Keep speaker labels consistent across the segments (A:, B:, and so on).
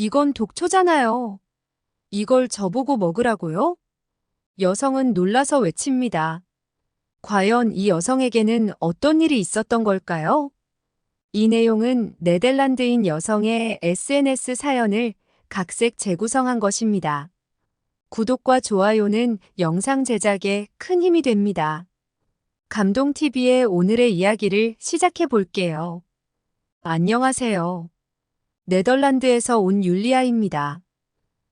A: 이건 독초잖아요. 이걸 저보고 먹으라고요? 여성은 놀라서 외칩니다. 과연 이 여성에게는 어떤 일이 있었던 걸까요? 이 내용은 네덜란드인 여성의 SNS 사연을 각색 재구성한 것입니다. 구독과 좋아요는 영상 제작에 큰 힘이 됩니다. 감동TV의 오늘의 이야기를 시작해 볼게요. 안녕하세요. 네덜란드에서 온 율리아입니다.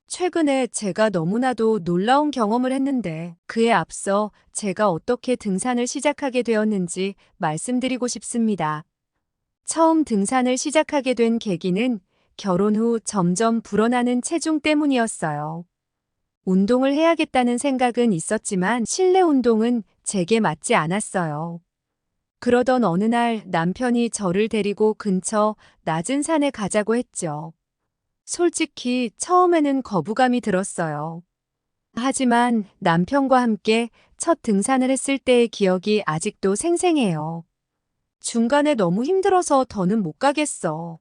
A: 최근에 제가 너무나도 놀라운 경험을 했는데 그에 앞서 제가 어떻게 등산을 시작하게 되었는지 말씀드리고 싶습니다. 처음 등산을 시작하게 된 계기는 결혼 후 점점 불어나는 체중 때문이었어요. 운동을 해야겠다는 생각은 있었지만 실내 운동은 제게 맞지 않았어요. 그러던 어느 날 남편이 저를 데리고 근처 낮은 산에 가자고 했죠. 솔직히 처음에는 거부감이 들었어요. 하지만 남편과 함께 첫 등산을 했을 때의 기억이 아직도 생생해요. 중간에 너무 힘들어서 더는 못 가겠어.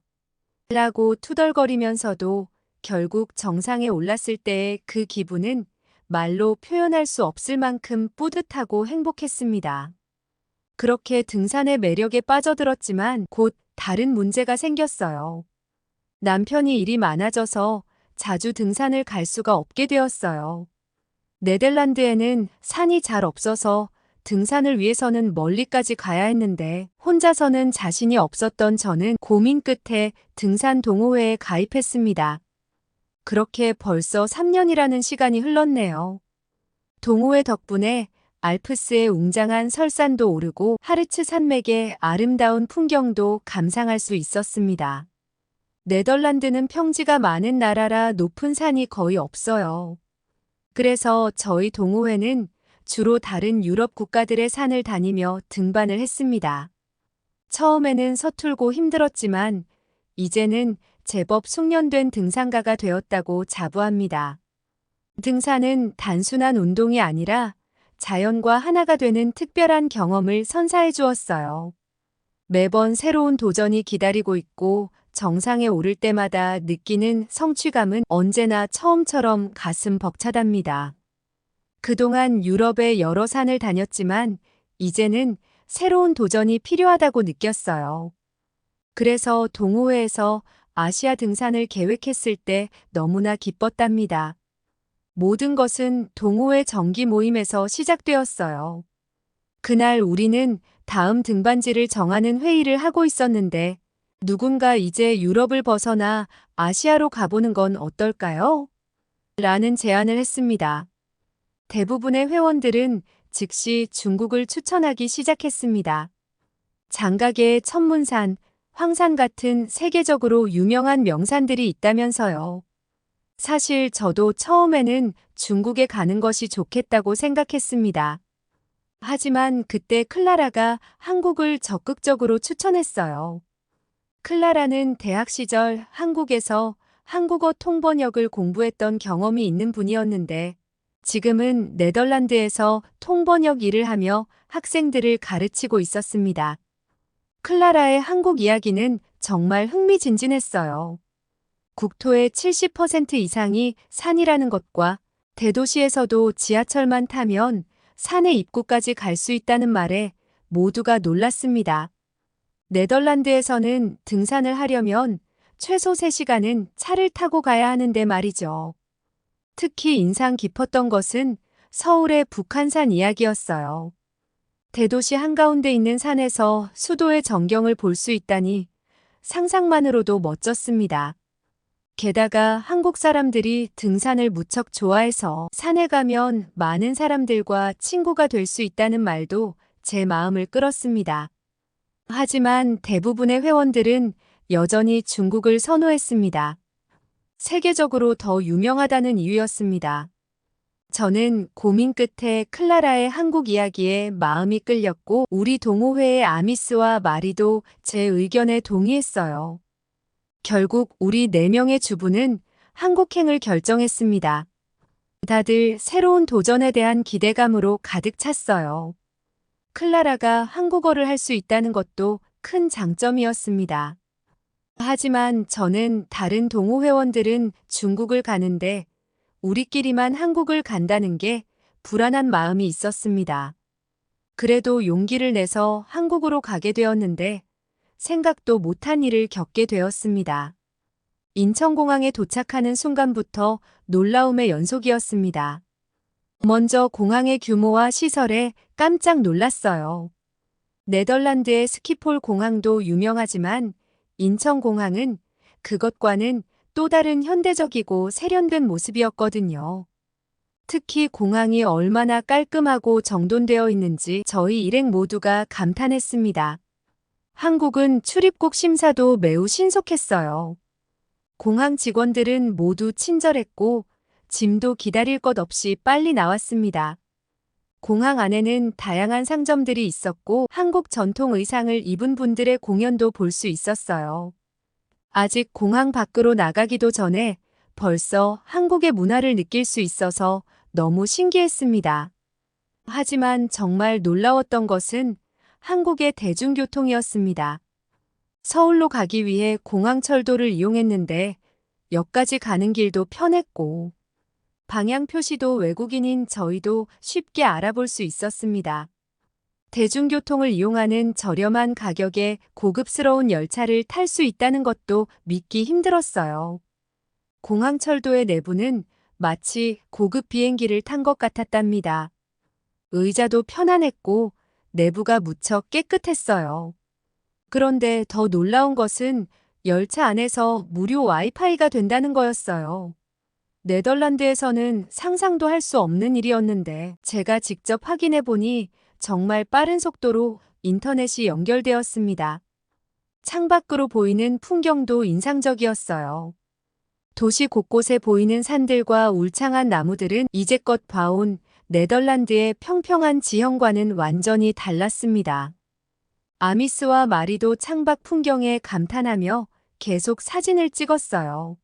A: 라고 투덜거리면서도 결국 정상에 올랐을 때의 그 기분은 말로 표현할 수 없을 만큼 뿌듯하고 행복했습니다. 그렇게 등산의 매력에 빠져들었지만 곧 다른 문제가 생겼어요. 남편이 일이 많아져서 자주 등산을 갈 수가 없게 되었어요. 네덜란드에는 산이 잘 없어서 등산을 위해서는 멀리까지 가야 했는데 혼자서는 자신이 없었던 저는 고민 끝에 등산 동호회에 가입했습니다. 그렇게 벌써 3년이라는 시간이 흘렀네요. 동호회 덕분에 알프스의 웅장한 설산도 오르고 하르츠 산맥의 아름다운 풍경도 감상할 수 있었습니다. 네덜란드는 평지가 많은 나라라 높은 산이 거의 없어요. 그래서 저희 동호회는 주로 다른 유럽 국가들의 산을 다니며 등반을 했습니다. 처음에는 서툴고 힘들었지만 이제는 제법 숙련된 등산가가 되었다고 자부합니다. 등산은 단순한 운동이 아니라 자연과 하나가 되는 특별한 경험을 선사해 주었어요. 매번 새로운 도전이 기다리고 있고 정상에 오를 때마다 느끼는 성취감은 언제나 처음처럼 가슴 벅차답니다. 그동안 유럽의 여러 산을 다녔지만 이제는 새로운 도전이 필요하다고 느꼈어요. 그래서 동호회에서 아시아 등산을 계획했을 때 너무나 기뻤답니다. 모든 것은 동호회 정기 모임에서 시작되었어요. 그날 우리는 다음 등반지를 정하는 회의를 하고 있었는데 누군가 이제 유럽을 벗어나 아시아로 가보는 건 어떨까요? 라는 제안을 했습니다. 대부분의 회원들은 즉시 중국을 추천하기 시작했습니다. 장가계의 천문산, 황산 같은 세계적으로 유명한 명산들이 있다면서요. 사실 저도 처음에는 중국에 가는 것이 좋겠다고 생각했습니다. 하지만 그때 클라라가 한국을 적극적으로 추천했어요. 클라라는 대학 시절 한국에서 한국어 통번역을 공부했던 경험이 있는 분이었는데 지금은 네덜란드에서 통번역 일을 하며 학생들을 가르치고 있었습니다. 클라라의 한국 이야기는 정말 흥미진진했어요. 국토의 70% 이상이 산이라는 것과 대도시에서도 지하철만 타면 산의 입구까지 갈 수 있다는 말에 모두가 놀랐습니다. 네덜란드에서는 등산을 하려면 최소 3시간은 차를 타고 가야 하는데 말이죠. 특히 인상 깊었던 것은 서울의 북한산 이야기였어요. 대도시 한가운데 있는 산에서 수도의 전경을 볼 수 있다니 상상만으로도 멋졌습니다. 게다가 한국 사람들이 등산을 무척 좋아해서 산에 가면 많은 사람들과 친구가 될 수 있다는 말도 제 마음을 끌었습니다. 하지만 대부분의 회원들은 여전히 중국을 선호했습니다. 세계적으로 더 유명하다는 이유였습니다. 저는 고민 끝에 클라라의 한국 이야기에 마음이 끌렸고 우리 동호회의 아미스와 마리도 제 의견에 동의했어요. 결국 우리 4명의 주부는 한국행을 결정했습니다. 다들 새로운 도전에 대한 기대감으로 가득 찼어요. 클라라가 한국어를 할 수 있다는 것도 큰 장점이었습니다. 하지만 저는 다른 동호회원들은 중국을 가는데 우리끼리만 한국을 간다는 게 불안한 마음이 있었습니다. 그래도 용기를 내서 한국으로 가게 되었는데 생각도 못한 일을 겪게 되었습니다. 인천공항에 도착하는 순간부터 놀라움의 연속이었습니다. 먼저 공항의 규모와 시설에 깜짝 놀랐어요. 네덜란드의 스키폴 공항도 유명하지만 인천공항은 그것과는 또 다른 현대적이고 세련된 모습이었거든요. 특히 공항이 얼마나 깔끔하고 정돈되어 있는지 저희 일행 모두가 감탄했습니다. 한국은 출입국 심사도 매우 신속했어요. 공항 직원들은 모두 친절했고 짐도 기다릴 것 없이 빨리 나왔습니다. 공항 안에는 다양한 상점들이 있었고 한국 전통 의상을 입은 분들의 공연도 볼 수 있었어요. 아직 공항 밖으로 나가기도 전에 벌써 한국의 문화를 느낄 수 있어서 너무 신기했습니다. 하지만 정말 놀라웠던 것은 한국의 대중교통이었습니다. 서울로 가기 위해 공항철도를 이용했는데 역까지 가는 길도 편했고 방향 표시도 외국인인 저희도 쉽게 알아볼 수 있었습니다. 대중교통을 이용하는 저렴한 가격에 고급스러운 열차를 탈 수 있다는 것도 믿기 힘들었어요. 공항철도의 내부는 마치 고급 비행기를 탄 것 같았답니다. 의자도 편안했고 내부가 무척 깨끗했어요. 그런데 더 놀라운 것은 열차 안에서 무료 와이파이가 된다는 거였어요. 네덜란드에서는 상상도 할 수 없는 일이었는데 제가 직접 확인해 보니 정말 빠른 속도로 인터넷이 연결되었습니다. 창밖으로 보이는 풍경도 인상적이었어요. 도시 곳곳에 보이는 산들과 울창한 나무들은 이제껏 봐온 네덜란드의 평평한 지형과는 완전히 달랐습니다. 아미스와 마리도 창밖 풍경에 감탄하며 계속 사진을 찍었어요.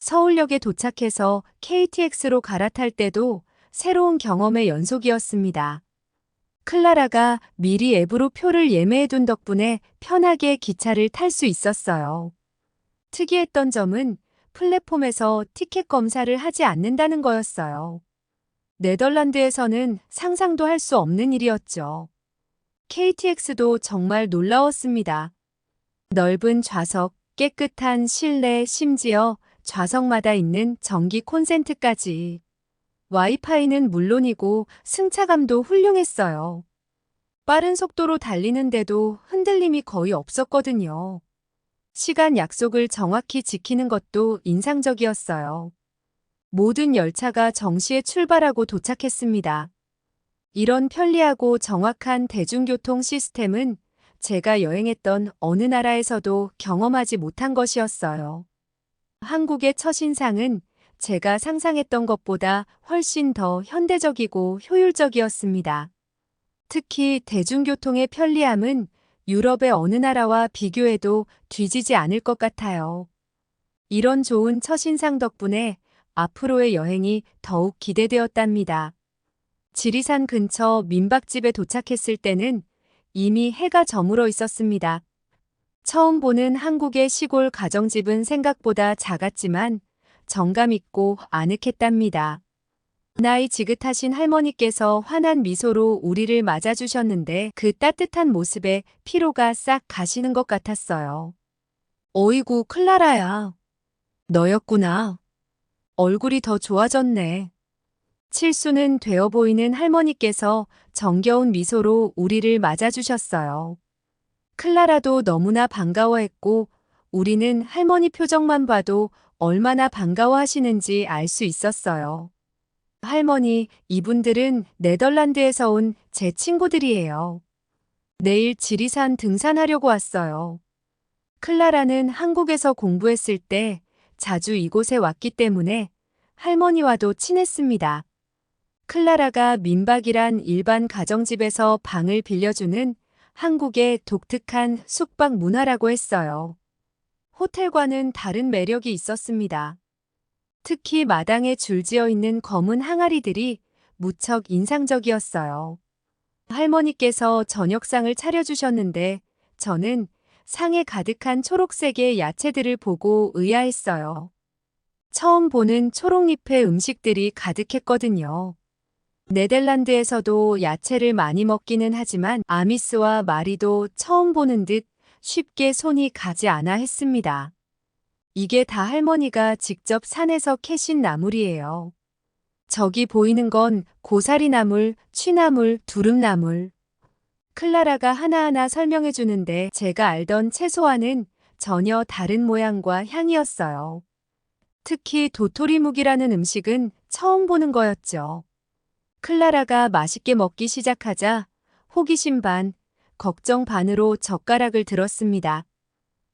A: 서울역에 도착해서 KTX로 갈아탈 때도 새로운 경험의 연속이었습니다. 클라라가 미리 앱으로 표를 예매해둔 덕분에 편하게 기차를 탈 수 있었어요. 특이했던 점은 플랫폼에서 티켓 검사를 하지 않는다는 거였어요. 네덜란드에서는 상상도 할 수 없는 일이었죠. KTX도 정말 놀라웠습니다. 넓은 좌석, 깨끗한 실내, 심지어 좌석마다 있는 전기 콘센트까지. 와이파이는 물론이고 승차감도 훌륭했어요. 빠른 속도로 달리는데도 흔들림이 거의 없었거든요. 시간 약속을 정확히 지키는 것도 인상적이었어요. 모든 열차가 정시에 출발하고 도착했습니다. 이런 편리하고 정확한 대중교통 시스템은 제가 여행했던 어느 나라에서도 경험하지 못한 것이었어요. 한국의 첫인상은 제가 상상했던 것보다 훨씬 더 현대적이고 효율적이었습니다. 특히 대중교통의 편리함은 유럽의 어느 나라와 비교해도 뒤지지 않을 것 같아요. 이런 좋은 첫인상 덕분에 앞으로의 여행이 더욱 기대되었답니다. 지리산 근처 민박집에 도착했을 때는 이미 해가 저물어 있었습니다. 처음 보는 한국의 시골 가정집은 생각보다 작았지만 정감 있고 아늑했답니다. 나이 지긋하신 할머니께서 환한 미소로 우리를 맞아주셨는데 그 따뜻한 모습에 피로가 싹 가시는 것 같았어요. 어이구, 클라라야. 너였구나. 얼굴이 더 좋아졌네. 칠수는 되어 보이는 할머니께서 정겨운 미소로 우리를 맞아주셨어요. 클라라도 너무나 반가워했고 우리는 할머니 표정만 봐도 얼마나 반가워하시는지 알 수 있었어요. 할머니, 이분들은 네덜란드에서 온 제 친구들이에요. 내일 지리산 등산하려고 왔어요. 클라라는 한국에서 공부했을 때 자주 이곳에 왔기 때문에 할머니와도 친했습니다. 클라라가 민박이란 일반 가정집에서 방을 빌려주는 한국의 독특한 숙박 문화라고 했어요. 호텔과는 다른 매력이 있었습니다. 특히 마당에 줄지어 있는 검은 항아리들이 무척 인상적이었어요. 할머니께서 저녁상을 차려주셨는데 저는 상에 가득한 초록색의 야채들을 보고 의아했어요. 처음 보는 초록잎의 음식들이 가득했거든요. 네덜란드에서도 야채를 많이 먹기는 하지만 아미스와 마리도 처음 보는 듯 쉽게 손이 가지 않아 했습니다. 이게 다 할머니가 직접 산에서 캐신 나물이에요. 저기 보이는 건 고사리 나물, 취나물, 두릅나물. 클라라가 하나하나 설명해 주는데 제가 알던 채소와는 전혀 다른 모양과 향이었어요. 특히 도토리묵이라는 음식은 처음 보는 거였죠. 클라라가 맛있게 먹기 시작하자 호기심 반, 걱정 반으로 젓가락을 들었습니다.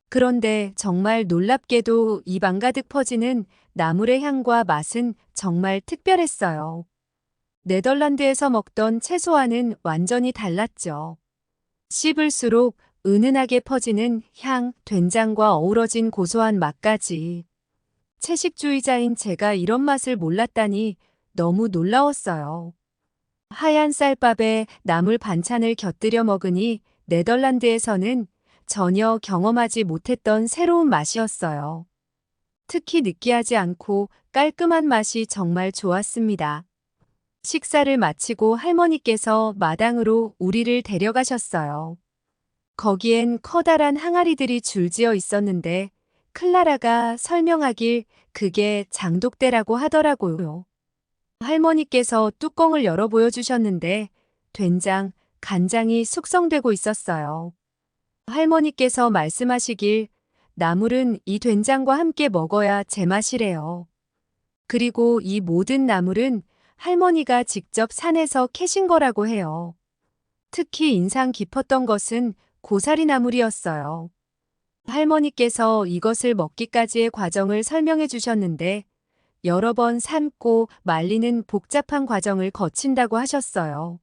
A: 그런데 정말 놀랍게도 입안 가득 퍼지는 나물의 향과 맛은 정말 특별했어요. 네덜란드에서 먹던 채소와는 완전히 달랐죠. 씹을수록 은은하게 퍼지는 향, 된장과 어우러진 고소한 맛까지. 채식주의자인 제가 이런 맛을 몰랐다니 너무 놀라웠어요. 하얀 쌀밥에 나물 반찬을 곁들여 먹으니 네덜란드에서는 전혀 경험하지 못했던 새로운 맛이었어요. 특히 느끼하지 않고 깔끔한 맛이 정말 좋았습니다. 식사를 마치고 할머니께서 마당으로 우리를 데려가셨어요. 거기엔 커다란 항아리들이 줄지어 있었는데 클라라가 설명하길 그게 장독대라고 하더라고요. 할머니께서 뚜껑을 열어 보여주셨는데 된장, 간장이 숙성되고 있었어요. 할머니께서 말씀하시길 나물은 이 된장과 함께 먹어야 제맛이래요. 그리고 이 모든 나물은 할머니가 직접 산에서 캐신 거라고 해요. 특히 인상 깊었던 것은 고사리 나물이었어요. 할머니께서 이것을 먹기까지의 과정을 설명해 주셨는데 여러 번 삶고 말리는 복잡한 과정을 거친다고 하셨어요.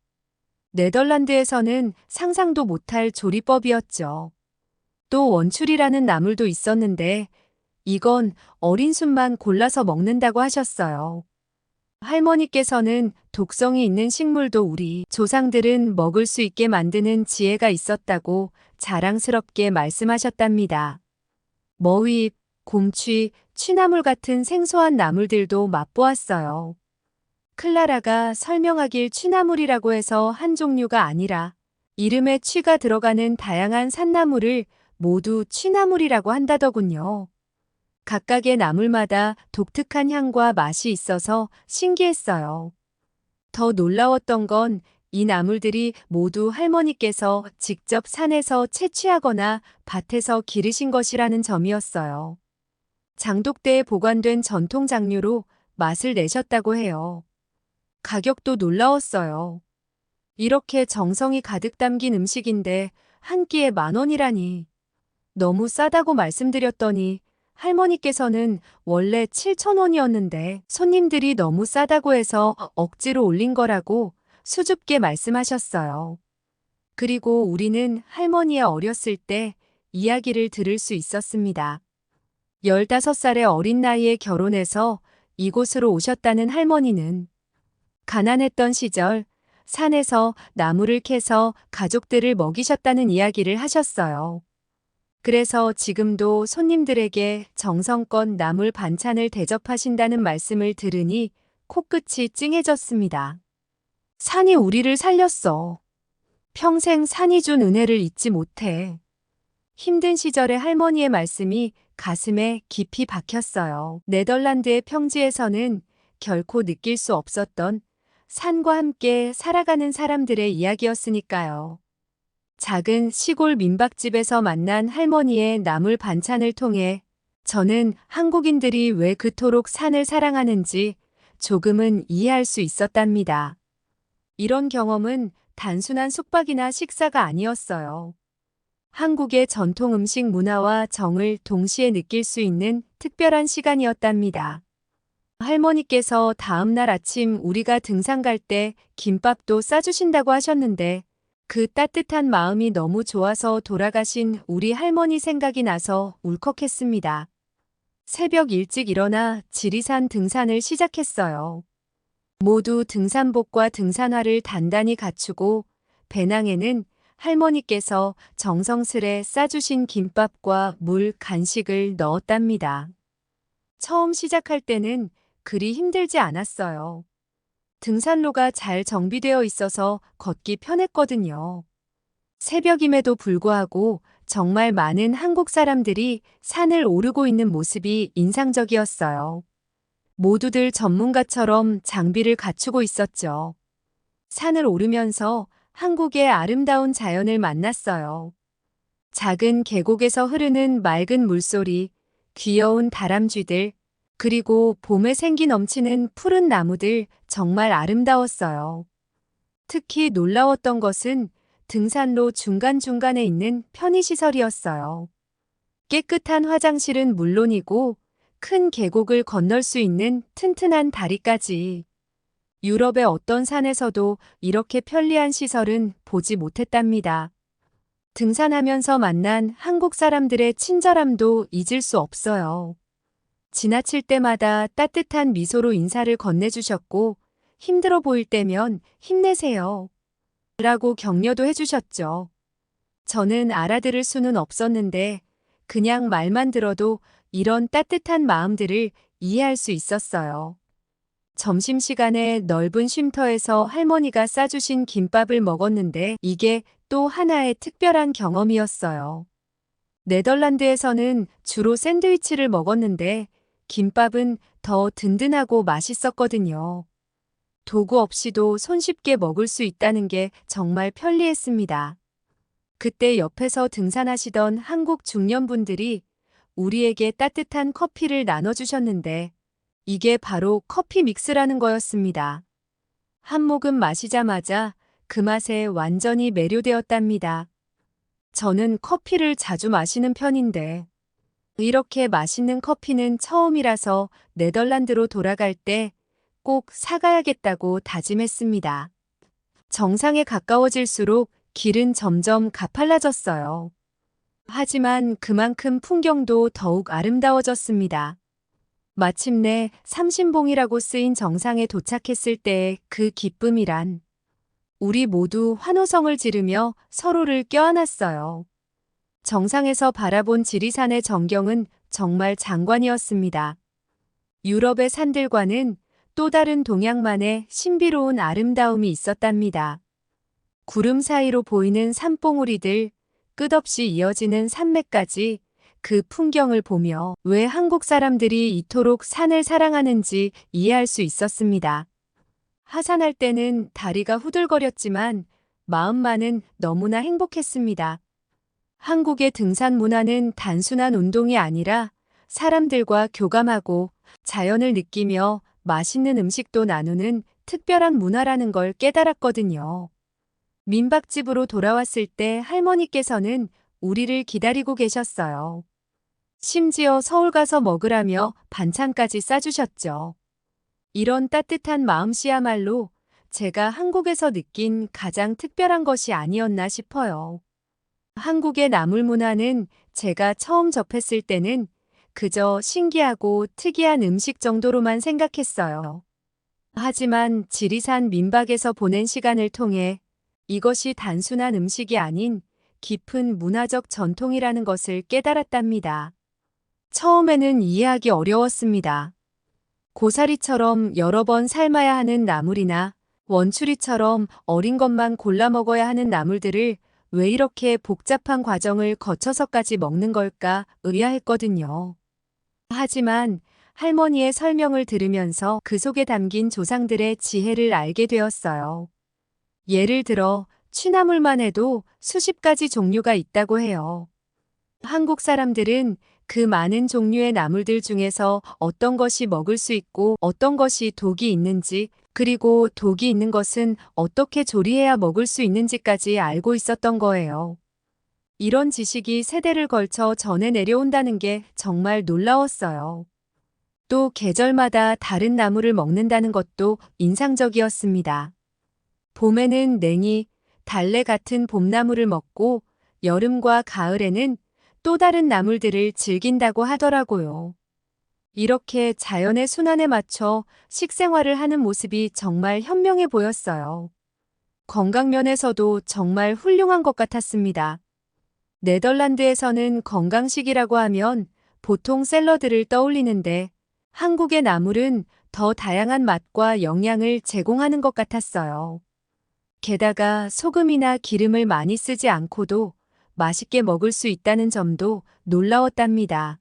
A: 네덜란드에서는 상상도 못할 조리법이었죠. 또 원추리라는 나물도 있었는데 이건 어린 순만 골라서 먹는다고 하셨어요. 할머니께서는 독성이 있는 식물도 우리 조상들은 먹을 수 있게 만드는 지혜가 있었다고 자랑스럽게 말씀하셨답니다. 머윗, 곰취, 취나물 같은 생소한 나물들도 맛보았어요. 클라라가 설명하길 취나물이라고 해서 한 종류가 아니라 이름에 취가 들어가는 다양한 산나물을 모두 취나물이라고 한다더군요. 각각의 나물마다 독특한 향과 맛이 있어서 신기했어요. 더 놀라웠던 건 이 나물들이 모두 할머니께서 직접 산에서 채취하거나 밭에서 기르신 것이라는 점이었어요. 장독대에 보관된 전통 장류로 맛을 내셨다고 해요. 가격도 놀라웠어요. 이렇게 정성이 가득 담긴 음식인데 한 끼에 만 원이라니. 너무 싸다고 말씀드렸더니 할머니께서는 원래 7천 원이었는데 손님들이 너무 싸다고 해서 억지로 올린 거라고 수줍게 말씀하셨어요. 그리고 우리는 할머니의 어렸을 때 이야기를 들을 수 있었습니다. 15살의 어린 나이에 결혼해서 이곳으로 오셨다는 할머니는 가난했던 시절 산에서 나무를 캐서 가족들을 먹이셨다는 이야기를 하셨어요. 그래서 지금도 손님들에게 정성껏 나물 반찬을 대접하신다는 말씀을 들으니 코끝이 찡해졌습니다. 산이 우리를 살렸어. 평생 산이 준 은혜를 잊지 못해. 힘든 시절의 할머니의 말씀이 가슴에 깊이 박혔어요. 네덜란드의 평지에서는 결코 느낄 수 없었던 산과 함께 살아가는 사람들의 이야기였으니까요. 작은 시골 민박집에서 만난 할머니의 나물 반찬을 통해 저는 한국인들이 왜 그토록 산을 사랑하는지 조금은 이해할 수 있었답니다. 이런 경험은 단순한 숙박이나 식사가 아니었어요. 한국의 전통 음식 문화와 정을 동시에 느낄 수 있는 특별한 시간이었답니다. 할머니께서 다음날 아침 우리가 등산 갈 때 김밥도 싸주신다고 하셨는데 그 따뜻한 마음이 너무 좋아서 돌아가신 우리 할머니 생각이 나서 울컥했습니다. 새벽 일찍 일어나 지리산 등산을 시작했어요. 모두 등산복과 등산화를 단단히 갖추고 배낭에는 할머니께서 정성스레 싸주신 김밥과 물, 간식을 넣었답니다. 처음 시작할 때는 그리 힘들지 않았어요. 등산로가 잘 정비되어 있어서 걷기 편했거든요. 새벽임에도 불구하고 정말 많은 한국 사람들이 산을 오르고 있는 모습이 인상적이었어요. 모두들 전문가처럼 장비를 갖추고 있었죠. 산을 오르면서 한국의 아름다운 자연을 만났어요. 작은 계곡에서 흐르는 맑은 물소리, 귀여운 다람쥐들, 그리고 봄에 생기 넘치는 푸른 나무들 정말 아름다웠어요. 특히 놀라웠던 것은 등산로 중간중간에 있는 편의시설이었어요. 깨끗한 화장실은 물론이고 큰 계곡을 건널 수 있는 튼튼한 다리까지. 유럽의 어떤 산에서도 이렇게 편리한 시설은 보지 못했답니다. 등산하면서 만난 한국 사람들의 친절함도 잊을 수 없어요. 지나칠 때마다 따뜻한 미소로 인사를 건네주셨고, 힘들어 보일 때면 힘내세요. 라고 격려도 해주셨죠. 저는 알아들을 수는 없었는데, 그냥 말만 들어도 이런 따뜻한 마음들을 이해할 수 있었어요. 점심시간에 넓은 쉼터에서 할머니가 싸주신 김밥을 먹었는데 이게 또 하나의 특별한 경험이었어요. 네덜란드에서는 주로 샌드위치를 먹었는데 김밥은 더 든든하고 맛있었거든요. 도구 없이도 손쉽게 먹을 수 있다는 게 정말 편리했습니다. 그때 옆에서 등산하시던 한국 중년분들이 우리에게 따뜻한 커피를 나눠주셨는데 이게 바로 커피 믹스라는 거였습니다. 한 모금 마시자마자 그 맛에 완전히 매료되었답니다. 저는 커피를 자주 마시는 편인데 이렇게 맛있는 커피는 처음이라서 네덜란드로 돌아갈 때 꼭 사가야겠다고 다짐했습니다. 정상에 가까워질수록 길은 점점 가팔라졌어요. 하지만 그만큼 풍경도 더욱 아름다워졌습니다. 마침내 삼신봉이라고 쓰인 정상에 도착했을 때의 그 기쁨이란 우리 모두 환호성을 지르며 서로를 껴안았어요. 정상에서 바라본 지리산의 전경은 정말 장관이었습니다. 유럽의 산들과는 또 다른 동양만의 신비로운 아름다움이 있었답니다. 구름 사이로 보이는 산봉우리들, 끝없이 이어지는 산맥까지 그 풍경을 보며 왜 한국 사람들이 이토록 산을 사랑하는지 이해할 수 있었습니다. 하산할 때는 다리가 후들거렸지만 마음만은 너무나 행복했습니다. 한국의 등산 문화는 단순한 운동이 아니라 사람들과 교감하고 자연을 느끼며 맛있는 음식도 나누는 특별한 문화라는 걸 깨달았거든요. 민박집으로 돌아왔을 때 할머니께서는 우리를 기다리고 계셨어요. 심지어 서울 가서 먹으라며 반찬까지 싸주셨죠. 이런 따뜻한 마음씨야말로 제가 한국에서 느낀 가장 특별한 것이 아니었나 싶어요. 한국의 나물 문화는 제가 처음 접했을 때는 그저 신기하고 특이한 음식 정도로만 생각했어요. 하지만 지리산 민박에서 보낸 시간을 통해 이것이 단순한 음식이 아닌 깊은 문화적 전통이라는 것을 깨달았답니다. 처음에는 이해하기 어려웠습니다. 고사리처럼 여러 번 삶아야 하는 나물이나 원추리처럼 어린 것만 골라 먹어야 하는 나물들을 왜 이렇게 복잡한 과정을 거쳐서까지 먹는 걸까 의아했거든요. 하지만 할머니의 설명을 들으면서 그 속에 담긴 조상들의 지혜를 알게 되었어요. 예를 들어 취나물만 해도 수십 가지 종류가 있다고 해요. 한국 사람들은 그 많은 종류의 나물들 중에서 어떤 것이 먹을 수 있고 어떤 것이 독이 있는지 그리고 독이 있는 것은 어떻게 조리해야 먹을 수 있는지까지 알고 있었던 거예요. 이런 지식이 세대를 걸쳐 전해 내려온다는 게 정말 놀라웠어요. 또 계절마다 다른 나물을 먹는다는 것도 인상적이었습니다. 봄에는 냉이, 달래 같은 봄나물을 먹고 여름과 가을에는 또 다른 나물들을 즐긴다고 하더라고요. 이렇게 자연의 순환에 맞춰 식생활을 하는 모습이 정말 현명해 보였어요. 건강면에서도 정말 훌륭한 것 같았습니다. 네덜란드에서는 건강식이라고 하면 보통 샐러드를 떠올리는데 한국의 나물은 더 다양한 맛과 영양을 제공하는 것 같았어요. 게다가 소금이나 기름을 많이 쓰지 않고도 맛있게 먹을 수 있다는 점도 놀라웠답니다.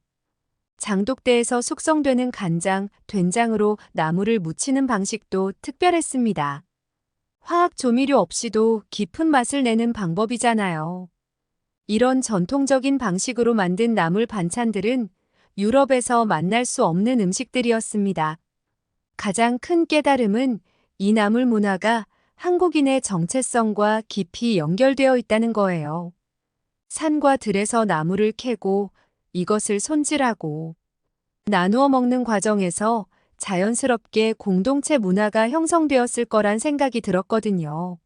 A: 장독대에서 숙성되는 간장, 된장으로 나물을 무치는 방식도 특별했습니다. 화학 조미료 없이도 깊은 맛을 내는 방법이잖아요. 이런 전통적인 방식으로 만든 나물 반찬들은 유럽에서 만날 수 없는 음식들이었습니다. 가장 큰 깨달음은 이 나물 문화가 한국인의 정체성과 깊이 연결되어 있다는 거예요. 산과 들에서 나무를 캐고 이것을 손질하고 나누어 먹는 과정에서 자연스럽게 공동체 문화가 형성되었을 거란 생각이 들었거든요.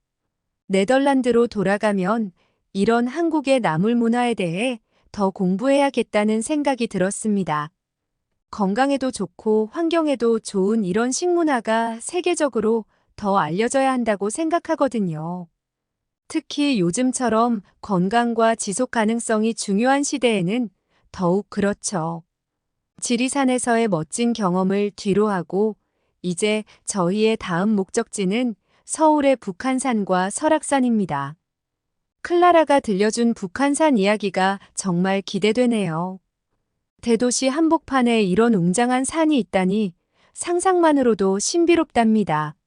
A: 네덜란드로 돌아가면 이런 한국의 나물 문화에 대해 더 공부해야겠다는 생각이 들었습니다. 건강에도 좋고 환경에도 좋은 이런 식문화가 세계적으로 더 알려져야 한다고 생각하거든요. 특히 요즘처럼 건강과 지속 가능성이 중요한 시대에는 더욱 그렇죠. 지리산에서의 멋진 경험을 뒤로 하고 이제 저희의 다음 목적지는 서울의 북한산과 설악산입니다. 클라라가 들려준 북한산 이야기가 정말 기대되네요. 대도시 한복판에 이런 웅장한 산이 있다니 상상만으로도 신비롭답니다.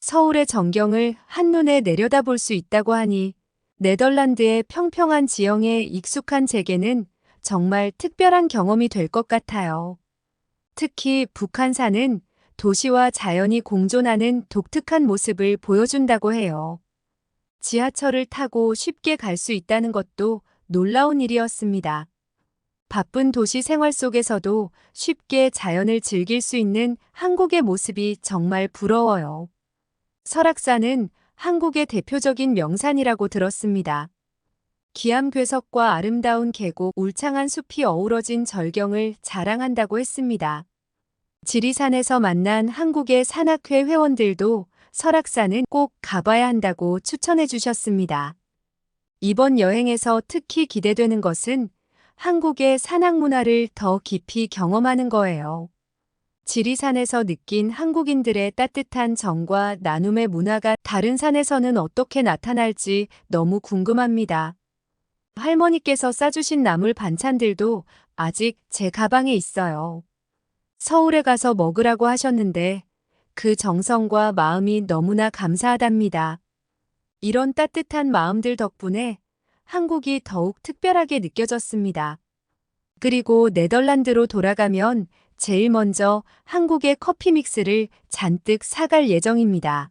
A: 서울의 전경을 한눈에 내려다볼 수 있다고 하니 네덜란드의 평평한 지형에 익숙한 제게는 정말 특별한 경험이 될 것 같아요. 특히 북한산은 도시와 자연이 공존하는 독특한 모습을 보여준다고 해요. 지하철을 타고 쉽게 갈 수 있다는 것도 놀라운 일이었습니다. 바쁜 도시 생활 속에서도 쉽게 자연을 즐길 수 있는 한국의 모습이 정말 부러워요. 설악산은 한국의 대표적인 명산이라고 들었습니다. 기암괴석과 아름다운 계곡, 울창한 숲이 어우러진 절경을 자랑한다고 했습니다. 지리산에서 만난 한국의 산악회 회원들도 설악산은 꼭 가봐야 한다고 추천해 주셨습니다. 이번 여행에서 특히 기대되는 것은 한국의 산악 문화를 더 깊이 경험하는 거예요. 지리산에서 느낀 한국인들의 따뜻한 정과 나눔의 문화가 다른 산에서는 어떻게 나타날지 너무 궁금합니다. 할머니께서 싸주신 나물 반찬들도 아직 제 가방에 있어요. 서울에 가서 먹으라고 하셨는데 그 정성과 마음이 너무나 감사하답니다. 이런 따뜻한 마음들 덕분에 한국이 더욱 특별하게 느껴졌습니다. 그리고 네덜란드로 돌아가면 제일 먼저 한국의 커피 믹스를 잔뜩 사갈 예정입니다.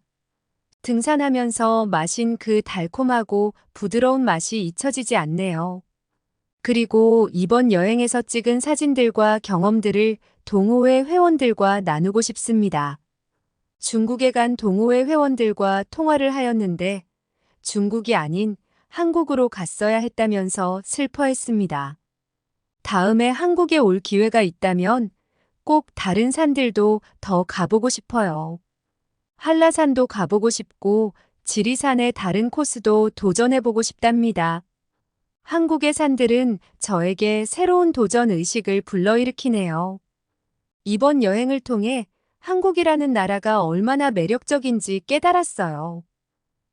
A: 등산하면서 마신 그 달콤하고 부드러운 맛이 잊혀지지 않네요. 그리고 이번 여행에서 찍은 사진들과 경험들을 동호회 회원들과 나누고 싶습니다. 중국에 간 동호회 회원들과 통화를 하였는데 중국이 아닌 한국으로 갔어야 했다면서 슬퍼했습니다. 다음에 한국에 올 기회가 있다면 꼭 다른 산들도 더 가보고 싶어요. 한라산도 가보고 싶고 지리산의 다른 코스도 도전해보고 싶답니다. 한국의 산들은 저에게 새로운 도전 의식을 불러일으키네요. 이번 여행을 통해 한국이라는 나라가 얼마나 매력적인지 깨달았어요.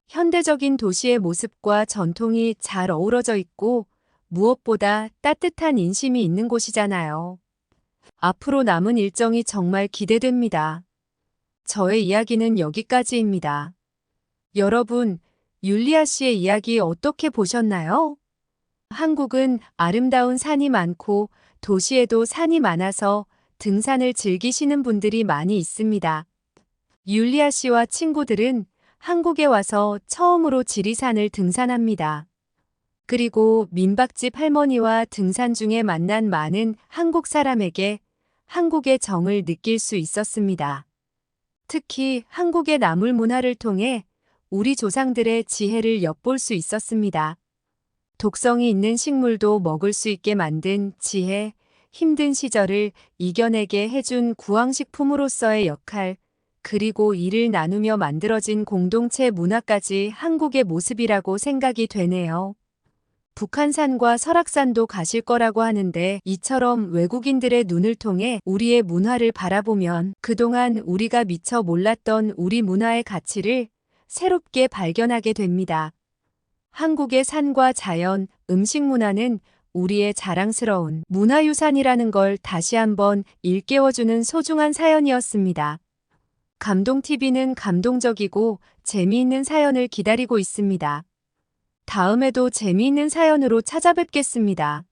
A: 현대적인 도시의 모습과 전통이 잘 어우러져 있고 무엇보다 따뜻한 인심이 있는 곳이잖아요. 앞으로 남은 일정이 정말 기대됩니다. 저의 이야기는 여기까지입니다. 여러분, 율리아 씨의 이야기 어떻게 보셨나요? 한국은 아름다운 산이 많고 도시에도 산이 많아서 등산을 즐기시는 분들이 많이 있습니다. 율리아 씨와 친구들은 한국에 와서 처음으로 지리산을 등산합니다. 그리고 민박집 할머니와 등산 중에 만난 많은 한국 사람에게 한국의 정을 느낄 수 있었습니다. 특히 한국의 나물 문화를 통해 우리 조상들의 지혜를 엿볼 수 있었습니다. 독성이 있는 식물도 먹을 수 있게 만든 지혜, 힘든 시절을 이겨내게 해준 구황식품으로서의 역할, 그리고 이를 나누며 만들어진 공동체 문화까지 한국의 모습이라고 생각이 되네요. 북한산과 설악산도 가실 거라고 하는데 이처럼 외국인들의 눈을 통해 우리의 문화를 바라보면 그동안 우리가 미처 몰랐던 우리 문화의 가치를 새롭게 발견하게 됩니다. 한국의 산과 자연, 음식 문화는 우리의 자랑스러운 문화유산이라는 걸 다시 한번 일깨워주는 소중한 사연이었습니다. 감동TV는 감동적이고 재미있는 사연을 기다리고 있습니다. 다음에도 재미있는 사연으로 찾아뵙겠습니다.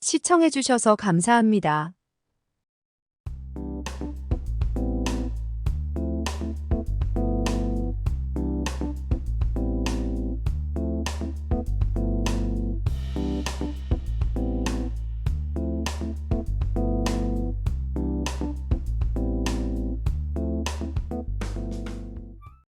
A: 시청해주셔서 감사합니다.